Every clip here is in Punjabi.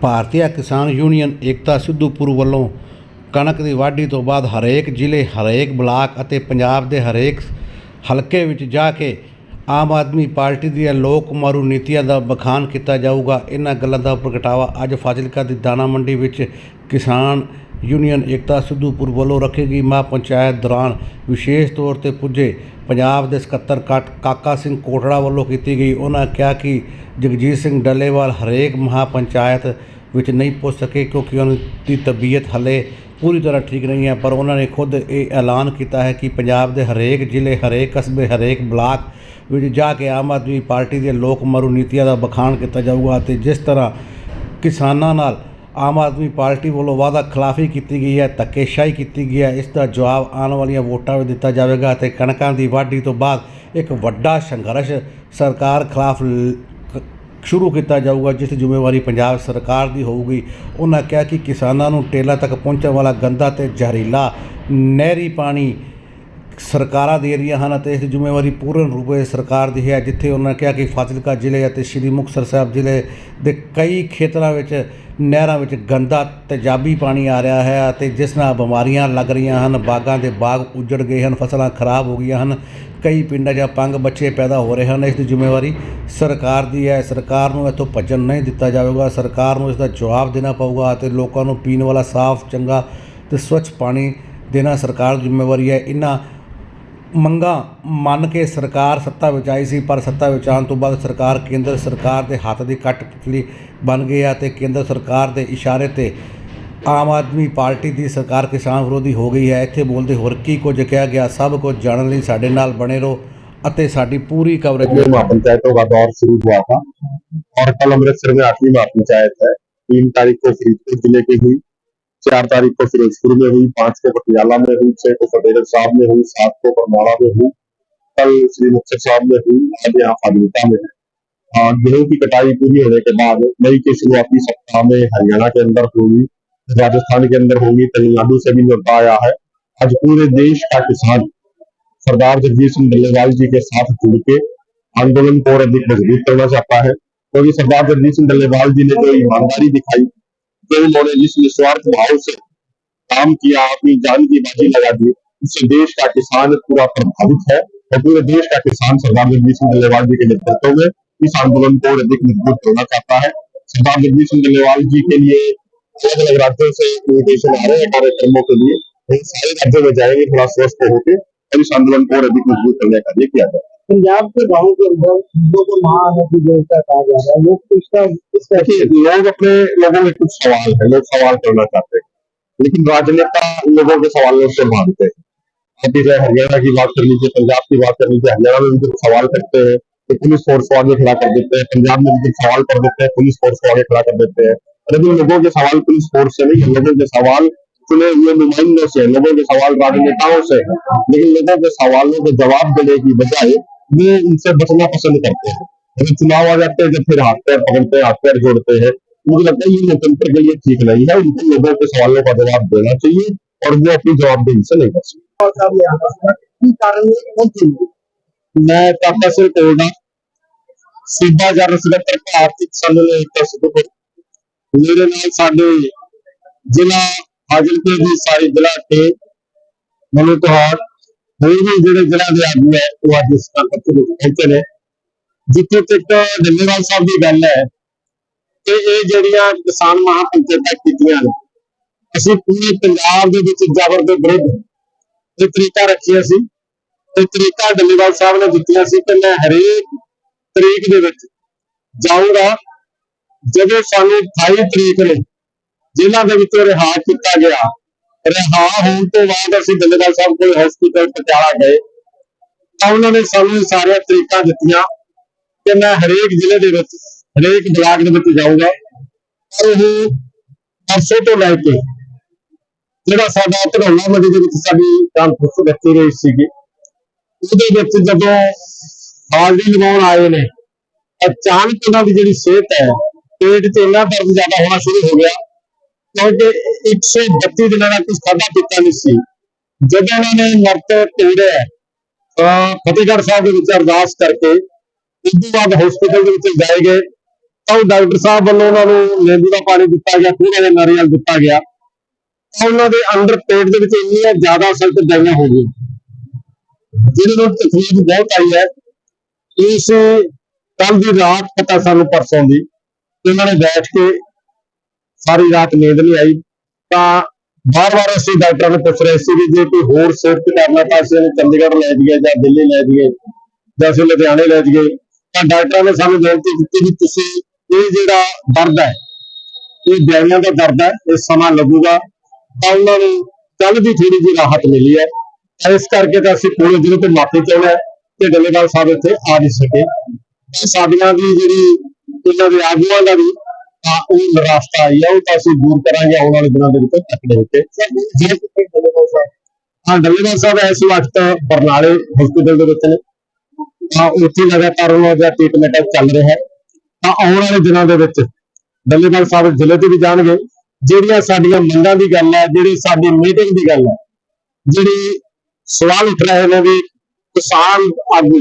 ਭਾਰਤੀ ਕਿਸਾਨ ਯੂਨੀਅਨ ਏਕਤਾ ਸਿੱਧੂਪੁਰ ਵੱਲੋਂ ਕਣਕ ਦੀ ਵਾਢੀ ਤੋਂ ਬਾਅਦ ਹਰੇਕ ਜ਼ਿਲ੍ਹੇ, ਹਰੇਕ ਬਲਾਕ ਅਤੇ ਪੰਜਾਬ ਦੇ ਹਰੇਕ ਹਲਕੇ ਵਿੱਚ ਜਾ ਕੇ ਆਮ ਆਦਮੀ ਪਾਰਟੀ ਦੀਆਂ ਲੋਕ ਮਾਰੂ ਨੀਤੀਆਂ ਦਾ ਬਖਾਨ ਕੀਤਾ ਜਾਊਗਾ। ਇਹਨਾਂ ਗੱਲਾਂ ਦਾ ਪ੍ਰਗਟਾਵਾ ਅੱਜ ਫਾਜ਼ਿਲਕਾ ਦੀ ਦਾਣਾ ਮੰਡੀ ਵਿੱਚ ਕਿਸਾਨ ਯੂਨੀਅਨ ਏਕਤਾ ਸਿੱਧੂਪੁਰ ਵੱਲੋਂ ਰੱਖੀ ਗਈ ਮਹਾ ਪੰਚਾਇਤ ਦੌਰਾਨ ਵਿਸ਼ੇਸ਼ ਤੌਰ ਤੇ ਪੁੱਜੇ ਪੰਜਾਬ ਦੇ ਸਕੱਤਰ ਕਾਟ- ਕਾਕਾ ਸਿੰਘ ਕੋਟੜਾ ਵੱਲੋਂ ਕੀਤੀ ਗਈ। ਉਹਨਾਂ ਕਿਹਾ ਕਿ ਜਗਜੀਤ ਸਿੰਘ ਡੱਲੇਵਾਲ ਹਰੇਕ ਮਹਾ ਪੰਚਾਇਤ ਵਿੱਚ ਨਹੀਂ ਪੁੱਜ ਸਕੇ ਕਿਉਂਕਿ ਉਹਨਾਂ ਦੀ ਤਬੀਅਤ ਹਲੇ ਪੂਰੀ ਤਰ੍ਹਾਂ ਠੀਕ ਨਹੀਂ ਹੈ, ਪਰ ਉਹਨਾਂ ਨੇ ਖੁਦ ਇਹ ਐਲਾਨ ਕੀਤਾ ਹੈ ਕਿ ਪੰਜਾਬ ਦੇ ਹਰੇਕ ਜ਼ਿਲ੍ਹੇ, ਹਰੇਕ ਕਸਬੇ, ਹਰੇਕ ਬਲਾਕ ਵਿੱਚ ਜਾ ਕੇ ਆਮ ਆਦਮੀ ਪਾਰਟੀ ਦੀਆਂ ਲੋਕ ਮਰੂ ਨੀਤੀਆਂ ਦਾ ਬਖਾਨ ਕੀਤਾ ਜਾਊਗਾ ਅਤੇ ਜਿਸ ਤਰ੍ਹਾਂ ਕਿਸਾਨਾਂ ਨਾਲ ਆਮ ਆਦਮੀ ਪਾਰਟੀ ਵੱਲੋਂ ਵਾਅਦਾ ਖਿਲਾਫੀ ਕੀਤੀ ਗਈ ਹੈ, ਧੱਕੇਸ਼ਾਹੀ ਕੀਤੀ ਗਈ ਹੈ। ਇਸ ਦਾ ਜਵਾਬ ਆਉਣ ਵਾਲੀਆਂ ਵੋਟਾਂ ਵਿੱਚ ਦਿੱਤਾ ਜਾਵੇਗਾ ਅਤੇ ਕਣਕਾਂ ਦੀ ਵਾਢੀ ਤੋਂ ਬਾਅਦ ਇੱਕ ਵੱਡਾ ਸੰਘਰਸ਼ ਸਰਕਾਰ ਖਿਲਾਫ ਸ਼ੁਰੂ ਕੀਤਾ ਜਾਊਗਾ, ਜਿਸ ਦੀ ਜ਼ਿੰਮੇਵਾਰੀ ਪੰਜਾਬ ਸਰਕਾਰ ਦੀ ਹੋਊਗੀ। ਉਹਨਾਂ ਕਿਹਾ ਕਿ ਕਿਸਾਨਾਂ ਨੂੰ ਟੇਲਾਂ ਤੱਕ ਪਹੁੰਚਣ ਵਾਲਾ ਗੰਦਾ ਤੇ ਜ਼ਹਿਰੀਲਾ ਨਹਿਰੀ ਪਾਣੀ ਸਰਕਾਰਾਂ ਦੇ ਰਹੀਆਂ ਹਨ ਅਤੇ ਇਸ ਦੀ ਜ਼ਿੰਮੇਵਾਰੀ ਪੂਰਨ ਰੂਪ ਸਰਕਾਰ ਦੀ ਹੈ, ਜਿੱਥੇ ਉਹਨਾਂ ਕਿਹਾ ਕਿ ਫਾਜ਼ਿਲਕਾ ਜ਼ਿਲ੍ਹੇ ਅਤੇ ਸ਼੍ਰੀ ਮੁਕਤਸਰ ਸਾਹਿਬ ਜ਼ਿਲ੍ਹੇ ਦੇ ਕਈ ਖੇਤਰਾਂ ਵਿੱਚ, ਨਹਿਰਾਂ ਵਿੱਚ ਗੰਦਾ ਤੇਜ਼ਾਬੀ ਪਾਣੀ ਆ ਰਿਹਾ ਹੈ ਅਤੇ ਜਿਸ ਨਾਲ ਬਿਮਾਰੀਆਂ ਲੱਗ ਰਹੀਆਂ ਹਨ, ਬਾਗਾਂ ਦੇ ਬਾਗ ਉੱਜੜ ਗਏ ਹਨ, ਫਸਲਾਂ ਖਰਾਬ ਹੋ ਗਈਆਂ ਹਨ, ਕਈ ਪਿੰਡਾਂ 'ਚ ਪੰਗ ਬੱਚੇ ਪੈਦਾ ਹੋ ਰਹੇ ਹਨ। ਇਸ ਦੀ ਜ਼ਿੰਮੇਵਾਰੀ ਸਰਕਾਰ ਦੀ ਹੈ। ਸਰਕਾਰ ਨੂੰ ਇੱਥੋਂ ਭੱਜਣ ਨਹੀਂ ਦਿੱਤਾ ਜਾਵੇਗਾ। ਸਰਕਾਰ ਨੂੰ ਇਸ ਦਾ ਜਵਾਬ ਦੇਣਾ ਪਊਗਾ ਅਤੇ ਲੋਕਾਂ ਨੂੰ ਪੀਣ ਵਾਲਾ ਸਾਫ਼, ਚੰਗਾ ਤੇ ਸਵੱਛ ਪਾਣੀ ਦੇਣਾ ਸਰਕਾਰ ਦੀ ਜ਼ਿੰਮੇਵਾਰੀ ਹੈ। ਇਹਨਾਂ ਮੰਗਾਂ ਮੰਨ ਕੇ ਸਰਕਾਰ ਸੱਤਾ ਵਿੱਚ ਆਈ ਸੀ ਪਰ ਸੱਤਾ ਵਿੱਚ ਆਉਣ ਤੋਂ ਬਾਅਦ ਸਰਕਾਰ ਕੇਂਦਰ ਸਰਕਾਰ ਦੇ ਹੱਥ ਦੀ ਕਠਪੁਤਲੀ ਬਣ ਗਈ ਹੈ ਤੇ ਕੇਂਦਰ ਸਰਕਾਰ ਦੇ ਇਸ਼ਾਰੇ ਤੇ ਆਮ ਆਦਮੀ ਪਾਰਟੀ ਦੀ ਸਰਕਾਰ ਕਿਸਾਨ ਵਿਰੋਧੀ ਹੋ ਗਈ ਹੈ ਇੱਥੇ ਬੋਲਦੇ ਹੋਰ ਕੀ ਕੁਝ ਕਿਹਾ ਗਿਆ ਸਭ ਕੁਝ ਜਾਣਨ ਲਈ ਸਾਡੇ ਨਾਲ ਬਣੇ ਰਹੋ ਅਤੇ ਸਾਡੀ ਪੂਰੀ ਕਵਰੇਜ में महापंचायतों का दौर शुरू हुआ था और कल अमृतसर में आठवीं महापंचायत है तीन तारीख को फरीदपुर जिले की हुई चार तारीख को फिरोजपुर में हुई, पाँच को पटियाला में हुई, छह को फतेहगढ़ साहब में हुई, सात को बरमाड़ा में हुई। कल श्री मुक्तसर साहब में हुई आज यहाँ फाजिलका में है। गेहूँ की कटाई पूरी होने के बाद मई के शुरुआती सप्ताह में हरियाणा के अंदर होगी, राजस्थान के अंदर होगी, तमिलनाडु से भी न्योता आया है। आज पूरे देश का किसान सरदार जगजीत सिंह डल्लेवाल जी के साथ जुड़ के आंदोलन को और अधिक मज़बूत करना चाहता है। क्योंकि सरदार जगजीत सिंह डल्लेवाल जी ने जो ईमानदारी दिखाई उन्होंने जिस निस्वार्थ भाव से काम किया, अपनी जान की बाजी लगा दी उससे देश का किसान पूरा प्रभावित है और पूरे देश का किसान सरदार जगदीश सिंह डल्लेवाल जी के नेतृत्व में इस आंदोलन को अधिक मज़बूत करना चाहता है। सरदार जगदीश सिंह डल्लेवाल जी के लिए अलग अलग राज्यों से इन्विटेशन आ रहे हैं कार्यक्रमों के लिए सारे राज्यों में जाएँगे, थोड़ा स्वस्थ होकर और इस आंदोलन को अधिक मज़बूत करने का कार्य किया जाए। पंजाब के गाँव के अंदर हिंदुओं को महानदी देवता कहा जा रहा है। लोग इसका इसका लोग अपने लोगों में कुछ सवाल है लोग सवाल करना चाहते हैं। लेकिन राजनेता लोगों के सवालों से भागते हैं। आप जैसे हरियाणा की बात कर लीजिए पंजाब की बात कर लीजिए हरियाणा में जब सवाल करते हैं तो पुलिस फोर्स को आगे खड़ा कर देते हैं पंजाब में जब सवाल कर देते हैं पुलिस फोर्स को आगे खड़ा कर देते हैं। लेकिन लोगों के सवाल पुलिस फोर्स से नहीं लोगों के सवाल चुने हुए नुमाइंदों से लोगों के सवाल राजनेताओं से लेकिन लोगों के सवालों के जवाब देने की बजाय ये इनसे बचना पसंद करते हैं। जब चुनाव आ जाते हैं, जब फिर हाथ पैर पकड़ते हैं हाथ पैर जोड़ते हैं, मुझे लगता है ये लोकतंत्र के लिए ठीक नहीं है। उनको लोगों के सवालों का जवाब देना चाहिए और वो अपनी जवाबदेही से नहीं कर सकते। मैं काका सिंह कोरोना सीधा जा रहा सिर्फ़ का आर्थिक सालों ने एक मेरे नाम साडे जिला हाजलपुर की सारी जिला के मनु ਹੋਰ ਵੀ ਜਿਹੜੇ ਜ਼ਿਲ੍ਹਾ ਦੇ ਆਗੂ ਹੈ, ਉਹ ਅੱਜ ਇਸ ਕਰਕੇ ਵਿੱਚ ਪਹੁੰਚੇ ਨੇ। ਜਿੱਥੇ ਤੱਕ ਡੱਲੇਵਾਲ ਸਾਹਿਬ ਦੀ ਗੱਲ ਹੈ ਕਿ ਇਹ ਜਿਹੜੀਆਂ ਕਿਸਾਨ ਮਹਾਪੰਚਾਇਤਾਂ ਕੀਤੀਆਂ ਨੇ, ਅਸੀਂ ਪੂਰੇ ਪੰਜਾਬ ਦੇ ਵਿੱਚ ਜ਼ਬਰ ਦੇ ਵਿਰੁੱਧ ਇਹ ਤਰੀਕਾ ਰੱਖਿਆ ਸੀ ਤੇ ਤਰੀਕਾ ਡੱਲੇਵਾਲ ਸਾਹਿਬ ਨੇ ਦਿੱਤੀਆਂ ਸੀ ਕਿ ਮੈਂ ਹਰੇਕ ਤਰੀਕ ਦੇ ਵਿੱਚ ਜਾਊਂਗਾ। ਜਦੋਂ ਸਾਨੂੰ 28 ਤਰੀਕ ਨੂੰ ਜਿਨ੍ਹਾਂ ਦੇ ਵਿੱਚੋਂ ਰਿਹਾ ਕੀਤਾ ਗਿਆ ਰਿਹਾ ਹੋਣ ਤੋਂ ਬਾਅਦ ਅਸੀਂ ਡੱਲੇਵਾਲ ਸਾਹਿਬ ਕੋਲ ਹਸਪੀਟਲ ਪਟਿਆਲਾ ਗਏ। ਤਾਂ ਉਹਨਾਂ ਨੇ ਸਾਨੂੰ ਸਾਰੀਆਂ ਤਰੀਕਾਂ ਦਿੱਤੀਆਂ ਕਿ ਮੈਂ ਹਰੇਕ ਜ਼ਿਲ੍ਹੇ ਦੇ ਵਿੱਚ, ਹਰੇਕ ਬਲਾਕ ਦੇ ਵਿੱਚ ਜਾਊਂਗਾ। ਉਹ ਪਰਸੋਂ ਤੋਂ ਲੈ ਕੇ ਜਿਹੜਾ ਸਾਡਾ ਧਰੋਲਾ ਮੰਡੀ ਦੇ ਵਿੱਚ ਸਾਡੀ ਕਾਨਫਰੰਸ ਰੱਖੀ ਗਈ ਸੀਗੀ, ਉਹਦੇ ਵਿੱਚ ਜਦੋਂ ਹਾਜ਼ਰੀ ਲਗਾਉਣ ਆਏ ਨੇ, ਅਚਾਨਕ ਉਹਨਾਂ ਦੀ ਜਿਹੜੀ ਸਿਹਤ ਹੈ, ਪੇਟ 'ਚ ਇੰਨਾ ਦਰਦ ਜ਼ਿਆਦਾ ਹੋਣਾ ਸ਼ੁਰੂ ਹੋ ਗਿਆ। ਕਿਉਂਕਿ 132 ਦਿਨਾਂ ਦਾ ਕੁਝ ਖਾਧਾ ਪੀਤਾ ਨਹੀਂ ਸੀ। ਜਦੋਂ ਉਹਨਾਂ ਨੇ ਮਰਤ ਤੋੜਿਆ, ਤਾਂ ਫਤਿਹਗੜ੍ਹ ਸਾਹਿਬ ਦੇ ਵਿੱਚ ਅਰਦਾਸ ਕਰਕੇ, ਉਸ ਤੋਂ ਬਾਅਦ ਹਸਪੀਟਲ ਦੇ ਵਿੱਚ ਜਾਏ ਗਏ। ਤਾਂ ਉਹ ਡਾਕਟਰ ਸਾਹਿਬ ਵੱਲੋਂ ਉਹਨਾਂ ਨੂੰ ਨਿੰਬੂ ਦਾ ਪਾਣੀ ਦਿੱਤਾ ਗਿਆ ਥੋੜਾ ਜਿਹਾ ਨਾਰੀਅਲ ਦਿੱਤਾ ਗਿਆ। ਤਾਂ ਉਹਨਾਂ ਦੇ ਅੰਦਰ ਪੇਟ ਦੇ ਵਿੱਚ ਇੰਨੀਆਂ ਜ਼ਿਆਦਾ ਸਖਤ ਦਵਾਈਆਂ ਹੋ ਗਈਆਂ। ਜਿਹਦੇ ਨਾਲ ਤਕਲੀਫ ਬਹੁਤ ਆਈ ਹੈ। ਇਸ ਕੱਲ ਦੀ ਰਾਤ ਪਤਾ ਸਾਨੂੰ ਪਰਸੋਂ ਦੀ, ਤੇ ਉਹਨਾਂ ਨੇ ਬੈਠ ਕੇ ਸਾਰੀ ਰਾਤ ਨੀਂਦ ਨਹੀਂ ਆਈ। ਤਾਂ ਬਾਰ-ਬਾਰ ਅਸੀਂ ਡਾਕਟਰਾਂ ਨੂੰ ਪੁੱਛ ਰਹੇ ਸੀ ਵੀ ਜੇ ਕੋਈ ਹੋਰ ਸਿਫਟ ਕਰਨਾ ਤਾਂ ਅਸੀਂ ਇਹਨੂੰ ਚੰਡੀਗੜ੍ਹ ਲੈ ਜਾਈਏ ਜਾਂ ਦਿੱਲੀ ਲੈ ਜਾਈਏ ਜਾਂ ਅਸੀਂ ਲੁਧਿਆਣੇ ਲੈ ਜਾਈਏ, ਤਾਂ ਡਾਕਟਰਾਂ ਨੇ ਸਾਨੂੰ ਬੇਨਤੀ ਕੀਤੀ ਵੀ ਤੁਸੀਂ ਇਹ ਜਿਹੜਾ ਦਰਦ ਹੈ, ਇਹ ਦਵਾਈਆਂ ਦਾ ਦਰਦ ਹੈ, ਇਹ ਸਮਾਂ ਲੱਗੂਗਾ। ਤਾਂ ਉਹਨਾਂ ਨੂੰ ਕੱਲ ਦੀ ਥੋੜੀ ਜਿਹੀ ਰਾਹਤ ਮਿਲੀ ਹੈ। ਇਸ ਕਰਕੇ ਤਾਂ ਅਸੀਂ ਪੂਰੇ ਦਿਨ ਤੋਂ ਮਾਫੀ ਚਾਹੁੰਦੇ ਹਾਂ ਕਿ ਡੱਲੇਵਾਲ ਸਾਹਿਬ ਇੱਥੇ ਆ ਨਹੀਂ ਸਕੇ। ਸਾਡੀਆਂ ਦੀ ਜਿਹੜੀ ਇਹਨਾਂ ਦੇ ਆਗੂਆਂ ਦਾ ਵੀ ਤਾਂ ਉਹ ਨਿਰਾਸ਼ਤਾ ਆਈ ਹੈ ਉਹ ਤਾਂ ਅਸੀਂ ਦੂਰ ਕਰਾਂਗੇ ਆਉਣ ਵਾਲੇ ਦਿਨਾਂ ਦੇ ਵਿੱਚ ਤੱਕੜੇ ਹੋ ਜੇ ਕੋਈ ਡੱਲੇਵਾਲ ਸਾਹਿਬ ਹਾਂ ਡੱਲੇਵਾਲ ਸਾਹਿਬ ਇਸ ਵਕਤ ਬਰਨਾਲੇ ਹਸਪੀਟਲ ਦੇ ਵਿੱਚ ਨੇ। ਤਾਂ ਉੱਥੇ ਲਗਾਤਾਰ ਉਹਨਾਂ ਦਾ ਟ੍ਰੀਟਮੈਂਟ ਚੱਲ ਰਿਹਾ ਹੈ। ਤਾਂ ਆਉਣ ਵਾਲੇ ਦਿਨਾਂ ਦੇ ਵਿੱਚ ਡੱਲੇਵਾਲ ਸਾਹਿਬ ਜ਼ਿਲ੍ਹੇ ਤੇ ਵੀ ਜਾਣਗੇ। ਜਿਹੜੀਆਂ ਸਾਡੀਆਂ ਮੰਗਾਂ ਦੀ ਗੱਲ ਹੈ, ਜਿਹੜੀ ਸਾਡੀ ਮੀਟਿੰਗ ਦੀ ਗੱਲ ਹੈ, ਜਿਹੜੀ ਸਵਾਲ ਉੱਠ ਰਹੇ ਨੇ ਵੀ ਕਿਸਾਨ ਆਗੂ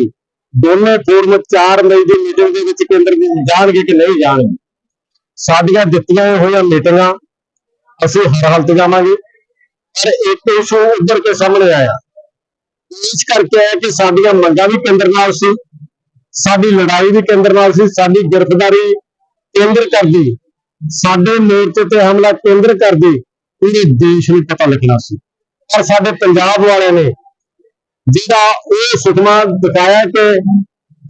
ਦੋਨੇ ਫੋਰਮ 4 ਮਈ ਦੀ ਮੀਟਿੰਗ ਦੇ ਵਿੱਚ ਕੇਂਦਰ ਦੀ ਜਾਣਗੇ ਕਿ ਨਹੀਂ ਜਾਣਗੇ। ਸਾਡੀਆਂ ਦਿੱਤੀਆਂ ਹੋਈਆਂ ਮੀਟਿੰਗਾਂ, ਅਸੀਂ ਹਰ ਹਾਲਤ ਜਾਵਾਂਗੇ। ਪਰ ਇੱਕ ਇਸ਼ੂ ਉੱਧਰ ਕੇ ਸਾਹਮਣੇ ਆਇਆ। ਇਸ ਕਰਕੇ ਹੈ ਕਿ ਸਾਡੀਆਂ ਮੰਗਾਂ ਵੀ ਕੇਂਦਰ ਨਾਲ ਸੀ, ਸਾਡੀ ਲੜਾਈ ਵੀ ਕੇਂਦਰ ਨਾਲ ਸੀ, ਸਾਡੀ ਗ੍ਰਿਫਤਾਰੀ ਕੇਂਦਰ ਕਰਦੀ, ਸਾਡੇ ਮੋਰਚੇ ਤੇ ਹਮਲਾ ਕੇਂਦਰ ਕਰਦੀ, ਪੂਰੇ ਦੇਸ਼ ਨੂੰ ਪਤਾ ਲੱਗਣਾ ਸੀ। ਪਰ ਸਾਡੇ ਪੰਜਾਬ ਵਾਲਿਆਂ ਨੇ ਜਿਹੜਾ ਉਹ ਸੁਖਮਾ ਦਿਖਾਇਆ ਕਿ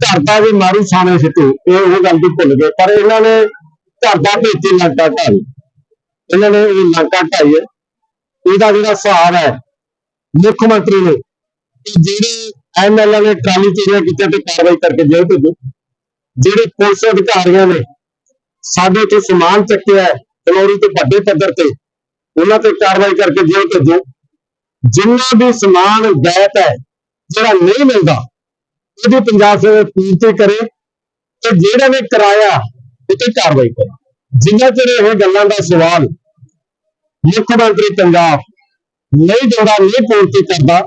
ਘਰ ਦਾ ਵੀ ਮਾਰੂ ਸਾਵੇਂ ਸਿੱਟੂ ਇਹ ਉਹ ਗੱਲ ਵੀ ਭੁੱਲ ਗਏ। ਪਰ ਇਹਨਾਂ ਨੇ ਘਰ ਦਾ ਭੇਤੀ ਲੰਕਾ ਢਾਈ ਇਹਨਾਂ ਨੇ ਇਹ ਲੰਕਾ ਢਾਈ ਹੈ। ਇਹਦਾ ਜਿਹੜਾ ਹਿਸਾਬ ਹੈ, ਮੁੱਖ ਮੰਤਰੀ ਨੇ ਜਿਹੜੇ ਐਮਐਲਏ ਨੇ ਟਰਾਲੀ ਚੋਰੀਆਂ ਕੀਤੀਆਂ ਤੇ ਕਾਰਵਾਈ ਕਰਕੇ ਜੇਲ੍ਹ ਭੇਜੋ। ਜਿਹੜੇ ਪੁਲਿਸ ਅਧਿਕਾਰੀਆਂ ਨੇ ਸਾਡੇ ਤੋਂ ਸਮਾਨ ਚੱਕਿਆ ਕਲੋਰੀ ਤੋਂ ਵੱਡੇ ਪੱਧਰ ਤੇ, ਉਹਨਾਂ ਤੇ ਕਾਰਵਾਈ ਕਰਕੇ ਜੇਲ੍ਹ ਭੇਜੋ। ਜਿੰਨਾ ਵੀ ਸਮਾਨ ਗੈਪ ਹੈ, ਜਿਹੜਾ ਨਹੀਂ ਮਿਲਦਾ, ਉਹਦੀ ਪੰਜਾਬ ਸਰਕਾਰ ਪੂਰਤੀ ਕਰੇ ਤੇ ਜਿਹੜਾ ਨੇ ਕਰਾਇਆ ਉਹ ਕਾਰਵਾਈ ਕਰੇ। ਜਿੰਨਾ ਚਿਰ ਇਹ ਗੱਲਾਂ ਦਾ ਸਵਾਲ ਮੁੱਖ ਮੰਤਰੀ ਪੰਜਾਬ ਨਹੀਂ ਦਿੰਦਾ, ਨਹੀਂ ਪੂਰਤੀ ਕਰਦਾ,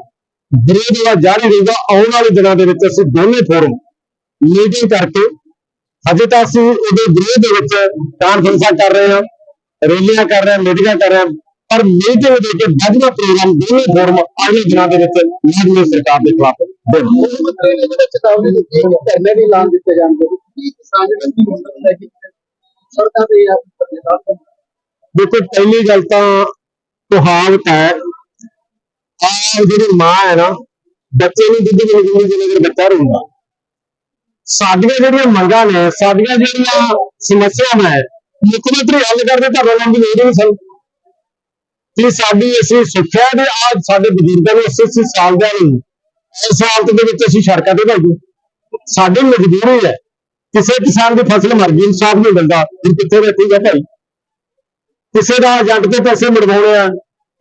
ਵਿਰੋਧ ਦਾ ਜਾਰੀ ਰਹੇਗਾ ਆਉਣ ਵਾਲੇ ਦਿਨਾਂ ਦੇ ਵਿੱਚ ਅਸੀਂ ਦੋਨੇ ਫੋਰਮ ਮੀਟਿੰਗ ਕਰਕੇ ਅਜੇ ਤਾਂ ਅਸੀਂ ਉਹਦੇ ਵਿਰੋਧ ਦੇ ਵਿੱਚ ਕਾਨਫਰੰਸਾਂ ਕਰ ਰਹੇ ਹਾਂ, ਰੈਲੀਆਂ ਕਰ ਰਹੇ ਹਾਂ, ਮੀਟਿੰਗਾਂ ਕਰ ਰਹੇ ਹਾਂ, ਪਰ ਮੀਟਿੰਗ ਦੇ ਕੇ ਵੱਧਵਾ ਪ੍ਰੋਗਰਾਮ ਦੋਨੇ ਫੋਰਮ ਅਗਲੇ ਦਿਨਾਂ ਦੇ ਵਿੱਚ ਨਵੀਂ ਸਰਕਾਰ ਦੇ ਖਿਲਾਫ ਦੇਣਗੇ ਮੁੱਖ ਮੰਤਰੀ ਨੇ ਜਿਹੜਾ ਚੇਤਾਵਨੀ ਦਿੱਤੀ ਹੈ ਕਿ ਧਰਨੇ ਵੀ ਐਲਾਨ ਦਿੱਤੇ ਜਾਣਗੇ। ਕੀ ਕਿਸਾਨ ਜਿਹੜੇ ਕੀ ਮੰਗ ਲੈ ਕੇ ਸੜਕਾਂ ਤੇ ਆਪ ਪ੍ਰਦੇਸ਼ਾਂ ਦੇਖੋ, ਪਹਿਲੀ ਗੱਲ ਤਾਂ ਕਹਾਵਤ ਹੈ। ਆ ਜਿਹੜੀ ਮਾਂ ਹੈ ਨਾ, ਬੱਚੇ ਨੂੰ ਦੁੱਧ ਨਹੀਂ ਦਿੰਦੀ ਜਿੰਨੇ ਚਿਰ ਬੱਚਾ ਰੋਂਦਾ। ਸਾਡੀਆਂ ਜਿਹੜੀਆਂ ਮੰਗਾਂ ਨੇ, ਸਾਡੀਆਂ ਜਿਹੜੀਆਂ ਸਮੱਸਿਆਵਾਂ ਹੈ ਮੁੱਖ ਮੰਤਰੀ ਹੱਲ ਕਰਦੇ ਤਾਂ ਰੋਣ ਦੀ ਲੋੜ ਨਹੀਂ ਸਨ। ਕਿ ਸਾਡੀ ਅਸੀਂ ਸਿੱਖਿਆ ਦੇ ਆ ਸਾਡੇ ਬਜ਼ੁਰਗਾਂ ਨੂੰ 80 80 ਸਾਲ ਦੇ ਨੂੰ ਇਸ ਹਾਲਤ ਦੇ ਵਿੱਚ ਅਸੀਂ ਸੜਕਾਂ ਤੇ ਭਾਈਏ ਸਾਡੀ ਮਜਬੂਰੀ ਹੈ। ਕਿਸੇ ਕਿਸਾਨ ਦੀ ਫਸਲ ਮਰ ਗਈ, ਇਨਸਾਫ ਨਹੀਂ ਮਿਲਦਾ। ਫਿਰ ਕਿੱਥੇ ਬੈਠੇਗਾ ਭਾਈ? ਕਿਸੇ ਦਾ ਏਜੰਟ ਤੋਂ ਪੈਸੇ ਮੜਵਾਉਣੇ ਆ,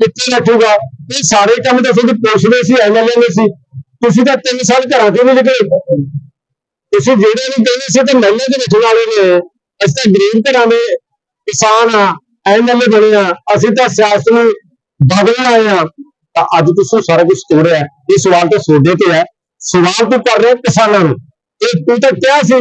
ਕਿੱਥੇ ਬੈਠੂਗਾ? ਇਹ ਸਾਰੇ ਕੰਮ ਤਾਂ ਤੁਸੀਂ ਪੁੱਛਦੇ ਸੀ ਐਮਐਲਏ ਨੇ ਸੀ। ਤੁਸੀਂ ਤਾਂ 3 ਸਾਲ ਘਰਾਂ ਤੋਂ ਨਹੀਂ ਨਿਕਲੇ। ਤੁਸੀਂ ਜਿਹੜੇ ਵੀ ਕਹਿੰਦੇ ਸੀ ਤੇ ਮਹਿਲੇ ਦੇ ਵਿੱਚ ਵਾਲੇ ਨੇ। ਅਸੀਂ ਤਾਂ ਗਰੀਬ ਘਰਾਂ ਦੇ ਕਿਸਾਨ ਆ ਐਮਐਲਏ ਬਣੇ ਆ। ਅਸੀਂ ਤਾਂ ਸਿਆਸਤ ਨੂੰ ਬਦਲਣ ਆਏ ਆ। ਤਾਂ ਅੱਜ ਤੁਸੀਂ ਸਾਰਾ ਕੁਝ ਤੋੜਿਆ ਇਹ ਸਵਾਲ ਤਾਂ ਸੋਡੇ ਤੇ ਹੈ ਸਵਾਲ ਤੂੰ ਕਰ ਰਿਹਾ ਕਿਸਾਨਾਂ ਨੂੰ। ਇਹ ਤੂੰ ਤਾਂ ਕਿਹਾ ਸੀ